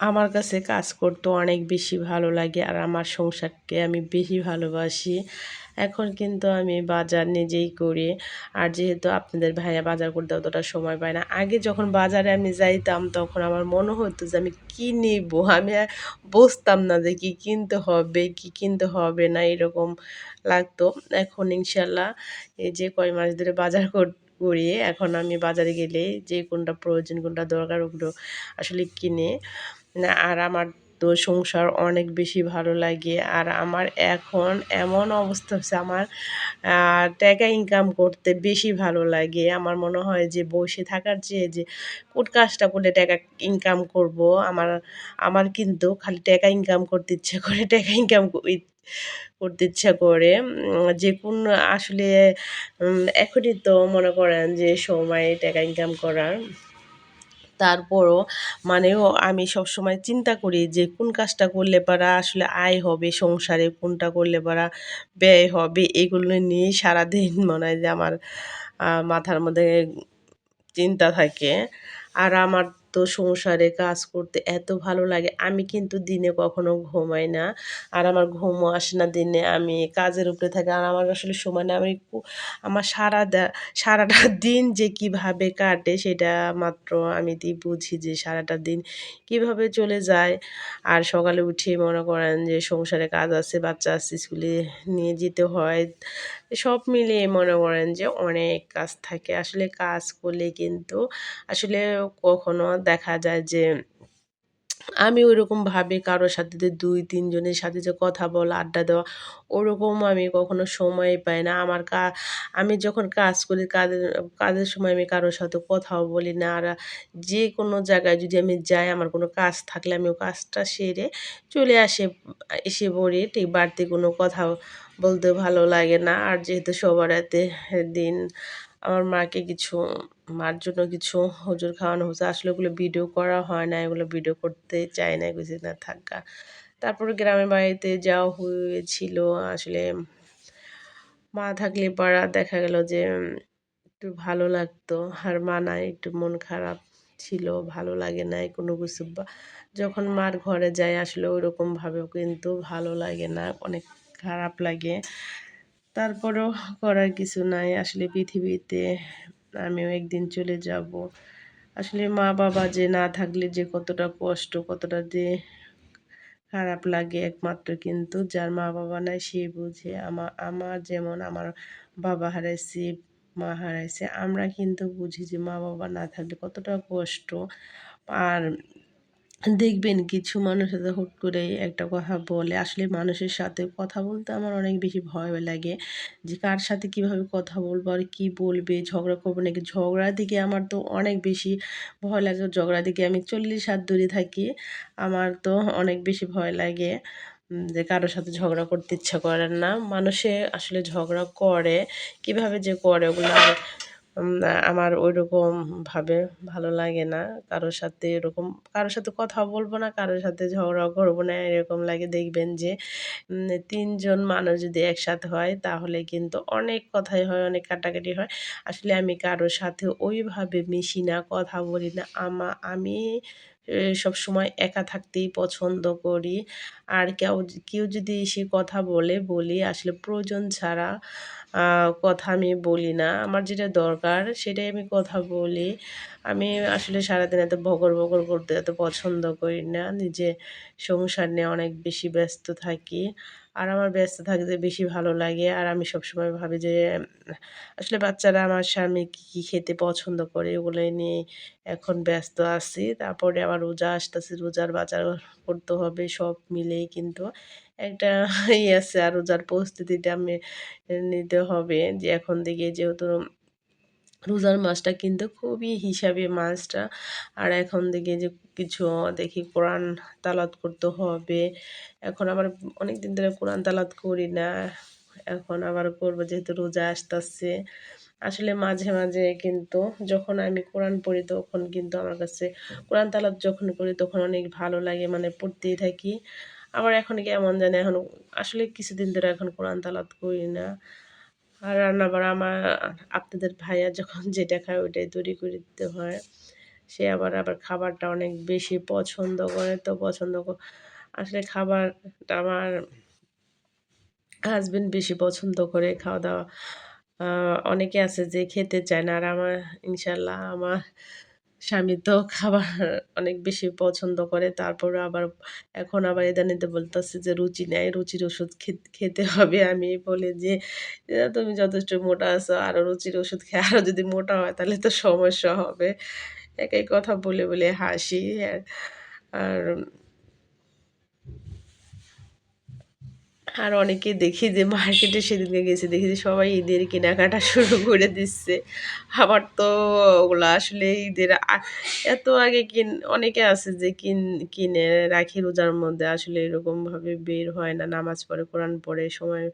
আমার কাছে কাজ করতে অনেক বেশি ভালো লাগে আর আমার সংসারকে আমি বেশি ভালোবাসি। এখন কিন্তু আমি বাজার নিজেই করি। আর যেহেতু আপনাদের ভাইয়া বাজার করতে অতটা সময় পায় না, আগে যখন বাজারে আমি যাইতাম তখন আমার মনে হতো যে আমি কী নেব? আমি বসতাম না যে কী কিনতে হবে, কী কিনতে হবে না, এরকম লাগতো। এখন ইনশাল্লাহ এই যে কয় মাস ধরে বাজার কর, করি। এখন আমি বাজারে গেলে যে কোনটা প্রয়োজন, কোনটা দরকার ওগুলো আসলে কিনে আর আমার তো সংসার অনেক বেশি ভালো লাগে। আর আমার এখন এমন অবস্থা হচ্ছে, আমার টাকা ইনকাম করতে বেশি ভালো লাগে। আমার মনে হয় যে বসে থাকার চেয়ে যে কোট কাজটা করলে টাকা ইনকাম করব? আমার আমার কিন্তু খালি টাকা ইনকাম করতে ইচ্ছা করে, টাকা ইনকাম করতে ইচ্ছা করে। যে কোন আসলে এখনই তো মনে করেন যে সময় টাকা ইনকাম করার। তারপরও মানেও আমি সবসময় চিন্তা করি যে কোন কাজটা করলে পারা আসলে আয় হবে, সংসারে কোনটা করলে পারা ব্যয় হবে, এগুলো নিয়ে সারাদিন মনে হয় যে আমার মাথার মধ্যে চিন্তা থাকে। আর আমার তো সংসারে কাজ করতে এত ভালো লাগে। আমি কিন্তু দিনে কখনো ঘুমাই না। আর আমার ঘুমও আসে না দিনে। আমি কাজের উপরে থাকি। আর আমার আসলে সময় না আমি আমার সারা সারাটা দিন যে কীভাবে কাটে সেটা মাত্র আমি বুঝি যে সারাটা দিন কীভাবে চলে যায়। আর সকালে উঠে মনে করেন যে সংসারে কাজ আছে, বাচ্চা আছে, স্কুলে নিয়ে যেতে হয়। সব মিলিয়ে মনে করেন যে অনেক কাজ থাকে। আসলে কাজ করলে কিন্তু আসলে কখনো দেখা যায় যে আমি ওইরকমভাবে কারোর সাথে যে দুই, তিনজনের সাথে যে কথা বলা, আড্ডা দেওয়া, ওরকম আমি কখনো সময় পাই না। আমার কা, আমি যখন কাজ করি কাজের কাজের সময় আমি কারোর সাথে কথাও বলি না। আর যে কোনো জায়গায় যদি আমি যাই, আমার কোনো কাজ থাকলে আমি ও কাজটা সেরে চলে আসে, এসে পড়ি, ঠিক বাড়তি কোনো কথা বলতে ভালো লাগে না। আর যেহেতু সবার এতে দিন, আমার মাকে কিছু, মার জন্য কিছু হজুর খাওয়ানো হচ্ছে। আসলে ওগুলো ভিডিও করা হয় না, এগুলো ভিডিও করতে চায় না কিছু না থাকা। তারপরে গ্রামের বাড়িতে যাওয়া হয়েছিল। আসলে মা থাকলে পাড়া দেখা গেল যে, একটু ভালো লাগতো। আর মা নাই, একটু মন খারাপ ছিল, ভালো লাগে নাই কোনো কিছু। যখন মার ঘরে যাই আসলে ওইরকমভাবেও কিন্তু ভালো লাগে না। অনেক খারাপ লাগে। তারপরেও করার কিছু নাই। আসলে পৃথিবীতে আমিও একদিন চলে যাব। আসলে মা বাবা যে না থাকলে যে কতটা কষ্ট, কতটা যে খারাপ লাগে একমাত্র কিন্তু যার মা বাবা নাই সে বুঝে। আমার আমার যেমন আমার বাবা হারাইছি, মা হারাইছে, আমরা কিন্তু বুঝি যে মা বাবা না থাকলে কতটা কষ্ট। আর দেখবেন কিছু মানুষ সাথে হুট করে একটা কথা বলে। আসলে মানুষের সাথে কথা বলতে আমার অনেক বেশি ভয় লাগে যে কার সাথে কীভাবে কথা বলব আর কী বলবে। ঝগড়া করব নাকি? ঝগড়া দিকে আমার তো অনেক বেশি ভয় লাগে। ঝগড়া দিকে আমি চল্লিশ হাত দূরে থাকি, আমার তো অনেক বেশি ভয় লাগে যে কারোর সাথে ঝগড়া করতে ইচ্ছা করে না। মানুষে আসলে ঝগড়া করে, কীভাবে যে করে ওগুলো আমার ওইরকমভাবে ভালো লাগে না। কারোর সাথে এরকম, কারোর সাথে কথা বলব না, কারোর সাথে ঝগড়া করব না, এরকম লাগে। দেখবেন যে তিনজন মানুষ যদি একসাথে হয়, তাহলে কিন্তু অনেক কথাই হয়, অনেক কাটাকাটি হয়। আসলে আমি কারোর সাথে ওইভাবে মিশি না, কথা বলি না। আমা, আমি সবসময় একা থাকতেই পছন্দ করি। আর কেউ কেউ যদি এসে কথা বলে, বলি, আসলে প্রয়োজন ছাড়া কথা আমি বলি না। আমার যেটা দরকার, সেটাই আমি কথা বলি। আমি আসলে সারাদিন এত বকর বকর করতে এত পছন্দ করি না, নিজে সংসার নিয়ে অনেক বেশি ব্যস্ত থাকি। আর আমার ব্যস্ত থাকতে বেশি ভালো লাগে। আর আমি সবসময় ভাবি যে, আসলে বাচ্চারা আমার স্বামী কী কী খেতে পছন্দ করে ওগুলো নিয়ে এখন ব্যস্ত আছি। তারপরে আবার রোজা আসতেছে, রোজার বাজার করতে হবে সব মিলেই কিন্তু একটা ইয়ে আছে। আর রোজার প্রস্তুতিটা আমি নিতে হবে যে, এখন থেকে যেহেতু রোজার মাছটা কিন্তু খুবই হিসাবে মাছটা আর এখন থেকে যে কিছু, দেখি কোরআন তালাত করতে হবে। এখন আবার অনেক দিন ধরে কোরআন তালাত করি না। এখন আবার করব যেহেতু রোজা আসতেছে। আসলে মাঝে মাঝে কিন্তু যখন আমি কোরআন পড়ি তখন কিন্তু আমার কাছে কোরআন তালাত যখন করি তখন অনেক ভালো লাগে মানে পড়তেই থাকি। আবার এখন কেমন জানে, এখন আসলে কিছুদিন ধরে এখন কোরআন তালাত করি না। আর রান্না বাড়া আমার আপনাদের ভাইয়া যখন যেটা খায় ওটাই তৈরি করে দিতে হয়। সে আবার আবার খাবারটা অনেক বেশি পছন্দ করে তো পছন্দ আসলে খাবারটা আমার হাজবেন্ড বেশি পছন্দ করে খাওয়া দাওয়া। অনেকে আছে যে খেতে চায় না আর আমার, ইনশাল্লাহ আমার স্বামী তো খাবার অনেক বেশি পছন্দ করে। তারপরে আবার এখন আবার ইদানিতে বলতেছে যে, রুচি নেয় রুচির ওষুধ খেতে হবে। আমি বলি যে তুমি যথেষ্ট মোটা আছো আরও রুচির ওষুধ খেয়ে আরও যদি মোটা হয় তাহলে তো সমস্যা হবে। একই কথা বলে বলে হাসি আর আর অনেকে দেখি যে মার্কেটে সেদিনকে গেছে, দেখি যে সবাই ঈদের কেনাকাটা শুরু করে দিচ্ছে। আবার তো ওগুলো আসলে ঈদের এত আগে কিন, অনেকে আছে যে কিন, কিনে রাখি রোজার মধ্যে, আসলে এরকমভাবে বের হয় না, নামাজ পড়ে, কোরআন পড়ে, সময়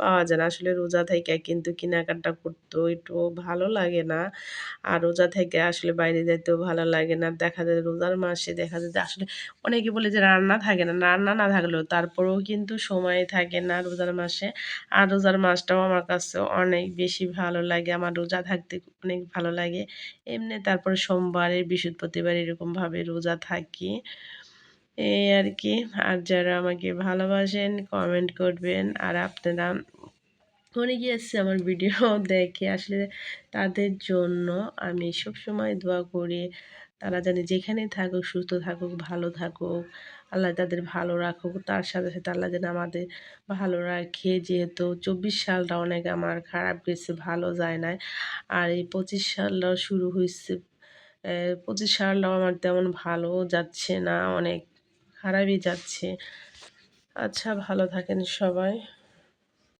পাওয়া যায় না। আসলে রোজা থেকে কিন্তু কেনাকাটা করতেও একটু ভালো লাগে না। আর রোজা থেকে আসলে বাইরে যেতেও ভালো লাগে না। দেখা যায় রোজার মাসে দেখা যায় যে আসলে অনেকে বলে যে রান্না থাকে না। রান্না না থাকলেও তারপরেও কিন্তু সময় থাকে না রোজার মাসে। আর রোজার মাসটাও আমার কাছে অনেক বেশি ভালো লাগে। আমার রোজা থাকতে অনেক ভালো লাগে। এমনি তারপরে সোমবারে, বৃহস্পতিবার এরকমভাবে রোজা থাকি। এই আর কি। আর যারা আমাকে ভালোবাসেন কমেন্ট করবেন। আর আপনারা অনেকে আছে আমার ভিডিও দেখে আসলে তাদের জন্য আমি সবসময় দোয়া করি। তারা জানি যেখানেই থাকুক, সুস্থ থাকুক, ভালো থাকুক, আল্লাহ তাদের ভালো রাখুক। তার সাথে সাথে আল্লাহ যেন আমাদের ভালো রাখে। যেহেতু চব্বিশ সালটা অনেক আমার খারাপ গেছে, ভালো যায় না আর এই পঁচিশ সালটাও শুরু হয়েছে পঁচিশ সালটাও আমার তেমন ভালো যাচ্ছে না। অনেক খারাপই যাচ্ছে। আচ্ছা ভালো থাকেন সবাই।